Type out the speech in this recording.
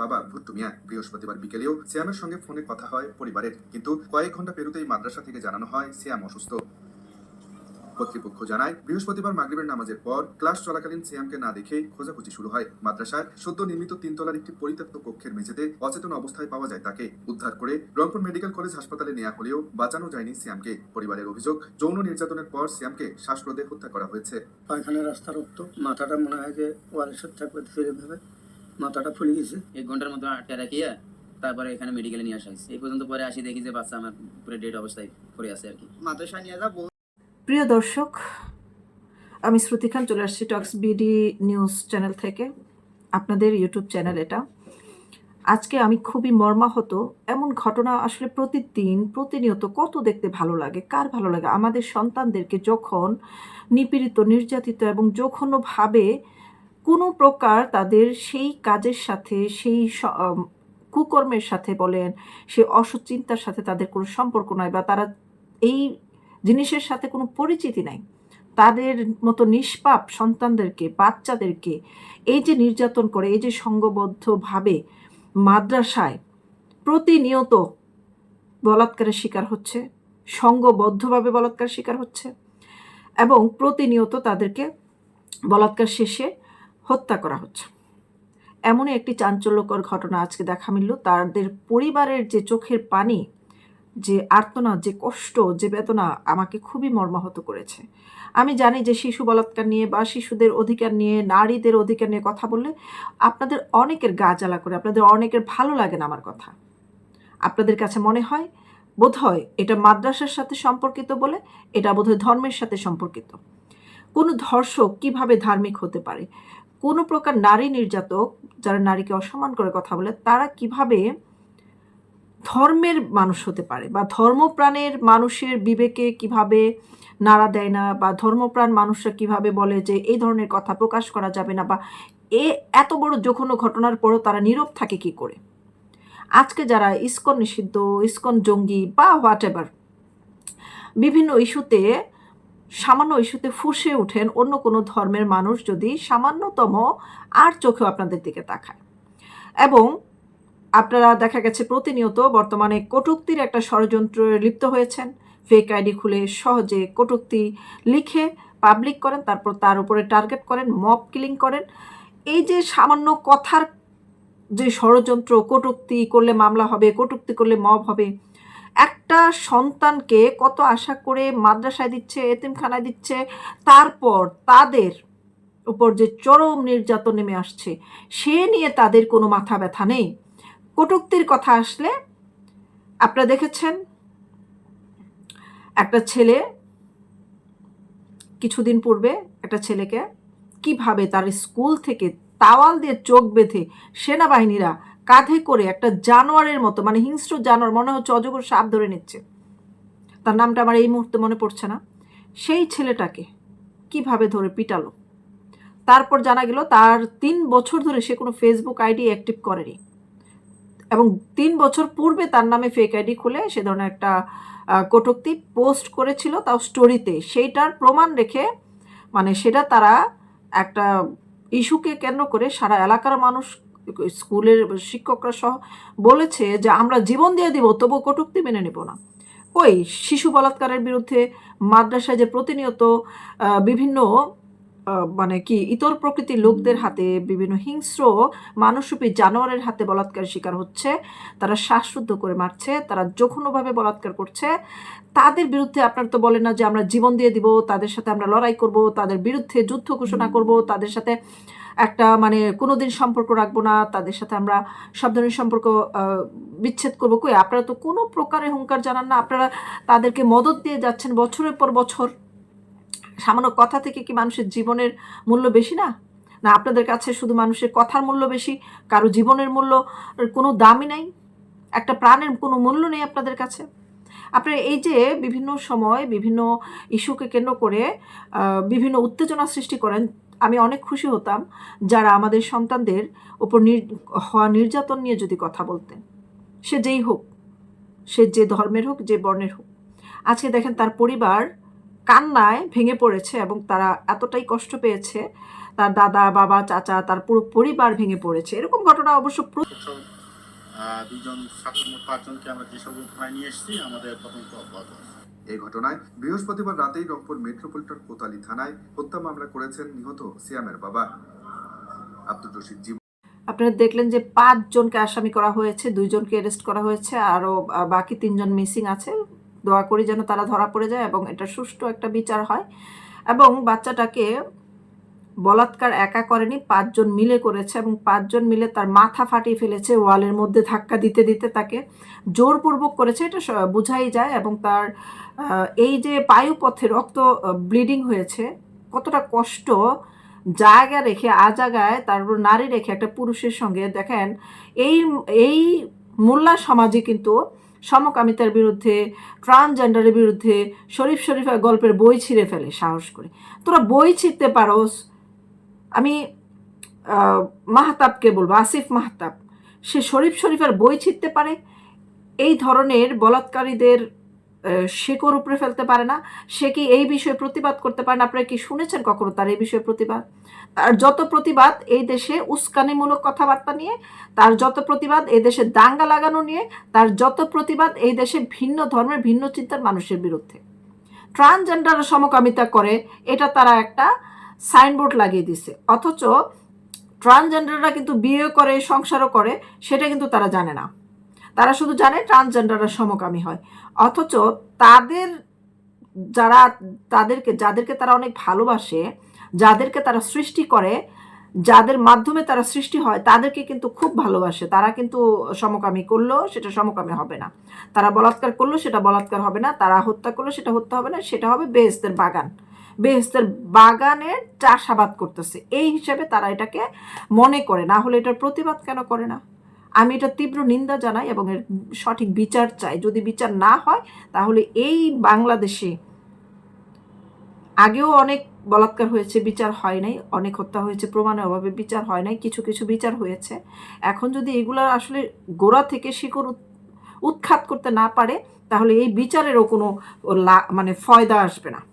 বাবা ভুত্তু মিয়া বৃহস্পতিবার বিকেলেও সিয়ামের সঙ্গে ফোনে কথা হয় পরিবারের। কিন্তু কয়েক ঘণ্টা পেরোতেই মাদ্রাসা থেকে জানানো হয় সিয়াম অসুস্থ। কর্তৃপক্ষ জানায়, বৃহস্পতিবার মাগরিবের নামাজের পর ক্লাস চলাকালীন সিয়ামকে না দেখে খোঁজাখুঁজি শুরু হয়। মাদ্রাসার সদ্য নির্মিত তিনতলার একটি পরিত্যক্ত কক্ষের মেঝেতে অচেতন অবস্থায় পাওয়া যায় তাকে। উদ্ধার করে রংপুর মেডিকেল কলেজ হাসপাতালে নেওয়া হলেও বাঁচানো যায়নি সিয়ামকে পরিবারের অভিযোগ, যৌন নির্যাতনের পর সিয়ামকে শ্বাসরোধে হত্যা করা হয়েছে। পায়খানা রাস্তা রক্ত, মাথাটা মনে হয় যে ওয়ালের সাথে মাথাটা ফুলে গেছে। এক ঘণ্টার মতো আটকে রাখিয়া তারপরে এখানে মেডিকেলে নিয়ে আসা হয়েছে। এই পর্যন্ত পরে আসি দেখি যে বাচ্চা আমার পুরো ডেড অবস্থায় পড়ে আছে আর কি। মাদ্রাসা নিয়ে যা প্রিয় দর্শক আমি শ্রুতি খান চলে আসছি টক্স বিডি নিউজ চ্যানেল থেকে। আপনাদের ইউটিউব চ্যানেল এটা। আজকে আমি খুবই মর্মাহত। এমন ঘটনা আসলে প্রতিদিন প্রতিনিয়ত কত দেখতে ভালো লাগে কার ভালো লাগে? আমাদের সন্তানদেরকে যখন নিপীড়িত নির্যাতিত এবং যখনভাবে কোনো প্রকার তাদের সেই কাজের সাথে, সেই কুকর্মের সাথে বলেন সেই অসৎ চিন্তার সাথে তাদের কোনো সম্পর্ক নয় বা তারা এই জিনিসের সাথে কোনো পরিচিতি নাই। তাদের মতো নিষ্পাপ সন্তানদেরকে, বাচ্চাদেরকে এই যে নির্যাতন করে, এই যে সঙ্গবদ্ধভাবে মাদ্রাসায় প্রতিনিয়ত বলাৎকারের শিকার হচ্ছে, সঙ্গবদ্ধভাবে বলাৎকার শিকার হচ্ছে এবং প্রতিনিয়ত তাদেরকে বলাৎকার শেষে হত্যা করা হচ্ছে। এমনই একটি চাঞ্চল্যকর ঘটনা আজকে দেখা মিলল। তাদের পরিবারের যে চোখের পানি, যে আর্তনাদ যে কষ্ট, যে বেদনা আমাকে খুবই মর্মাহত করেছে। আমি জানি যে শিশু বলাৎকার নিয়ে বা শিশুদের অধিকার নিয়ে, নারীদের অধিকার নিয়ে কথা বললে আপনাদের অনেকের গা জ্বালা করে, আপনাদের অনেকের ভালো লাগে না আমার কথা। আপনাদের কাছে মনে হয় বোধ হয় এটা মাদ্রাসার সাথে সম্পর্কিত বলে, এটা বোধহয় ধর্মের সাথে সম্পর্কিত। কোনো ধর্ষক কীভাবে ধার্মিক হতে পারে? কোনো প্রকার নারী নির্যাতক যারা নারীকে অসম্মান করে কথা বলে, তারা কীভাবে ধর্মের মানুষ হতে পারে বা ধর্মপ্রাণের মানুষের বিবেকে কীভাবে নাড়া দেয় না বা ধর্মপ্রাণ মানুষরা কীভাবে বলে যে এই ধরনের কথা প্রকাশ করা যাবে না বা এ এত বড় যখন ঘটনার পরও তারা নীরব থাকে কি করে? আজকে যারা ইস্কন নিষিদ্ধ, ইস্কন জঙ্গি বা হোয়াট এভার বিভিন্ন ইস্যুতে সামান্য ইস্যুতে ফুসে ওঠেন অন্য কোনো ধর্মের মানুষ যদি সামান্যতম আর চোখেও আপনাদের দিকে তাকায়। এবং আপনারা দেখা গেছে প্রতিনিয়ত বর্তমানে কটুক্তির একটা ষড়যন্ত্রে লিপ্ত হয়েছেন। ফেক আইডি খুলে সহজে কটুক্তি লিখে পাবলিক করেন, তারপর তার উপরে টার্গেট করেন মব কিলিং করেন। এই যে সামান্য কথার যে ষড়যন্ত্র, কটুক্তি করলে মামলা হবে, কটুক্তি করলে মব হবে একটা সন্তানকে কত আশা করে মাদ্রাসায় দিচ্ছে, এতিমখানায় দিচ্ছে, তারপর তাদের উপর যে চরম নির্যাতন নেমে আসছে, সে নিয়ে তাদের কোনো মাথা ব্যথা নেই। কটুক্তির কথা আসলে আপনারা দেখেছেন, একটা ছেলে কিছুদিন পূর্বে একটা ছেলেকে কীভাবে তার স্কুল থেকে তাওয়াল দিয়ে চোখ বেঁধে সেনাবাহিনীরা কাঁধে করে একটা জানোয়ারের মতো মানে হিংস্র জানোয়ার, মনে হচ্ছে অজগর সাপ ধরে নিচ্ছে। তার নামটা আমার এই মুহূর্তে মনে পড়ছে না। সেই ছেলেটাকে কীভাবে ধরে পিটালো? তারপর জানা গেল তার তিন বছর ধরে সে কোনো ফেসবুক আইডি অ্যাক্টিভ করেনি। এবং তিন বছর পূর্বে তার নামে ফেক আইডি খুলে সে ধরনের একটা কটূক্তি পোস্ট করেছিল তাও স্টোরিতে সেইটার প্রমাণ রেখে মানে সেটা তারা একটা ইস্যুকে কেন্দ্র করে সারা এলাকার মানুষ স্কুলের শিক্ষকরা সহ বলেছে যে, আমরা জীবন দিয়ে দিব তবু কটুক্তি মেনে নেব না। ওই শিশু বলাৎকারের বিরুদ্ধে মাদ্রাসায় যে প্রতিনিয়ত বিভিন্ন মানে কি ইতর প্রকৃতির লোকদের হাতে বিভিন্ন হিংস্র মানুষরূপী জানোয়ারের হাতে বলাৎকার শিকার হচ্ছে তারা শ্বাসরুদ্ধ করে মারছে তারা যখনভাবে বলাৎকার করছে। তাদের বিরুদ্ধে আপনারা তো বলেন না যে আমরা জীবন দিয়ে দিব তাদের সাথে আমরা লড়াই করব তাদের বিরুদ্ধে যুদ্ধ ঘোষণা করব তাদের সাথে একটা মানে কোনোদিন সম্পর্ক রাখব না তাদের সাথে আমরা সব ধরনের সম্পর্ক বিচ্ছেদ করব। কই আপনারা তো কোনো প্রকারে হুঙ্কার জানান না আপনারা তাদেরকে মদত দিয়ে যাচ্ছেন বছরের পর বছর। সামান্য কথা থেকে কি মানুষের জীবনের মূল্য বেশি না? না, আপনাদের কাছে শুধু মানুষের কথার মূল্য বেশি, কারও জীবনের মূল্য কোনো দামই নাই? একটা প্রাণের কোনো মূল্য নেই আপনাদের কাছে? আপনারা এই যে বিভিন্ন সময় বিভিন্ন ইস্যুকে কেন্দ্র করে বিভিন্ন উত্তেজনা সৃষ্টি করেন, আমি অনেক খুশি হতাম যারা আমাদের সন্তানদের ওপর হওয়া নির্যাতন নিয়ে যদি কথা বলতেন। সে যেই হোক, সে যে ধর্মের হোক, যে বর্ণের হোক। আজকে দেখেন তার পরিবার কান্নায় ভেঙে পড়েছে এবং তারা এতটাই কষ্ট পেয়েছে। তার দাদা বাবা চাচা তার পুরো পরিবার ভেঙে পড়েছে। এরকম ঘটনা অবশ্য দুজন ছাত্র মোট পাঁচজনকে আমরা যেসব থানায় নিয়ে এসেছি আমাদের তদন্ত অব্যাহত আছে। এই ঘটনায় বৃহস্পতিবার রাতেই রংপুর মেট্রোপলিটন কোতালি থানায় হত্যা মামলা করেছেন নিহত সিয়ামের বাবা। আব্দুর রশিদ জীবন আপনারা দেখলেন যে পাঁচজনকে আসামি করা হয়েছে দুইজনকে অ্যারেস্ট করা হয়েছে আরও বাকি তিনজন মিসিং আছে। দোয়া করি যেন তারা ধরা পড়ে যায় এবং এটা সুষ্ঠু একটা বিচার হয়। এবং বাচ্চাটাকে বলাৎকার একা করেনি, পাঁচজন মিলে করেছে এবং পাঁচজন মিলে তার মাথা ফাটিয়ে ফেলেছে, ওয়ালের মধ্যে ধাক্কা দিতে দিতে তাকে জোরপূর্বক করেছে। এটা বোঝাই যায় এবং তার এই যে বায়ুপথে রক্ত ব্লিডিং হয়েছে, কতটা কষ্ট জায়গা রেখে আ জায়গায় তারপর নারী রেখে একটা পুরুষের সঙ্গে, দেখেন, এই এই মোল্লা সমাজে কিন্তু সমকামিতার বিরুদ্ধে ট্রান্সজেন্ডারের বিরুদ্ধে শরীফ শরীফের গল্পের বই ছিঁড়ে ফেলে, সাহস করে। তোরা বই ছিঁড়তে পারোস। আমি মাহতাবকে বলব, আসিফ মাহতাব। সে শরীফ শরীফের বই ছিঁড়তে পারে। এই ধরনের বলাৎকারীদের শেকড় উপরে ফেলতে পারে না, সে কি এই বিষয়ে প্রতিবাদ করতে পারে না? আপনারা কি শুনেছেন কখনো তার এই বিষয়ে প্রতিবাদ? তার যত প্রতিবাদ এই দেশে উস্কানিমূলক কথাবার্তা নিয়ে, তার যত প্রতিবাদ এই দেশে দাঙ্গা লাগানো নিয়ে, তার যত প্রতিবাদ এই দেশে ভিন্ন ধর্মের, ভিন্ন চিন্তার মানুষের বিরুদ্ধে। ট্রান্সজেন্ডার সমকামিতা করে, এটা তারা একটা সাইনবোর্ড লাগিয়ে দিছে। অথচ ট্রান্সজেন্ডাররা কিন্তু বিয়ে করে, সংসারও করে, সেটা কিন্তু তারা জানে না। তারা শুধু জানে ট্রান্সজেন্ডাররা সমকামী হয়। অথচ তাদের যারা, তাদেরকে, যাদেরকে তারা অনেক ভালোবাসে, যাদেরকে তারা সৃষ্টি করে, যাদের মাধ্যমে তারা সৃষ্টি হয়, তাদেরকে কিন্তু খুব ভালোবাসে। তারা কিন্তু সমকামী করলেও সেটা সমকামী হবে না। তারা বলাৎকার করলেও সেটা বলাৎকার হবে না। তারা হত্যা করলেও সেটা হত্যা হবে না। সেটা হবে বেহেস্তের বাগান। বেহেস্তের বাগানে চাষাবাদ করতেছে। এই হিসাবে তারা এটাকে মনে করে, না হলে এটার প্রতিবাদ কেন করে না? আমি এটা তীব্র নিন্দা জানাই এবং এর সঠিক বিচার চাই। যদি বিচার না হয়, তাহলে এই বাংলাদেশে আগেও অনেক বলাৎকার হয়েছে, বিচার হয় নাই, অনেক হত্যা হয়েছে, প্রমাণের অভাবে বিচার হয় নাই, কিছু কিছু বিচার হয়েছে। এখন যদি এগুলার আসলে গোড়া থেকে শিকড় উৎ- উৎখাত করতে না পারে, তাহলে এই বিচারেরও কোনো মানে ফয়দা আসবে না।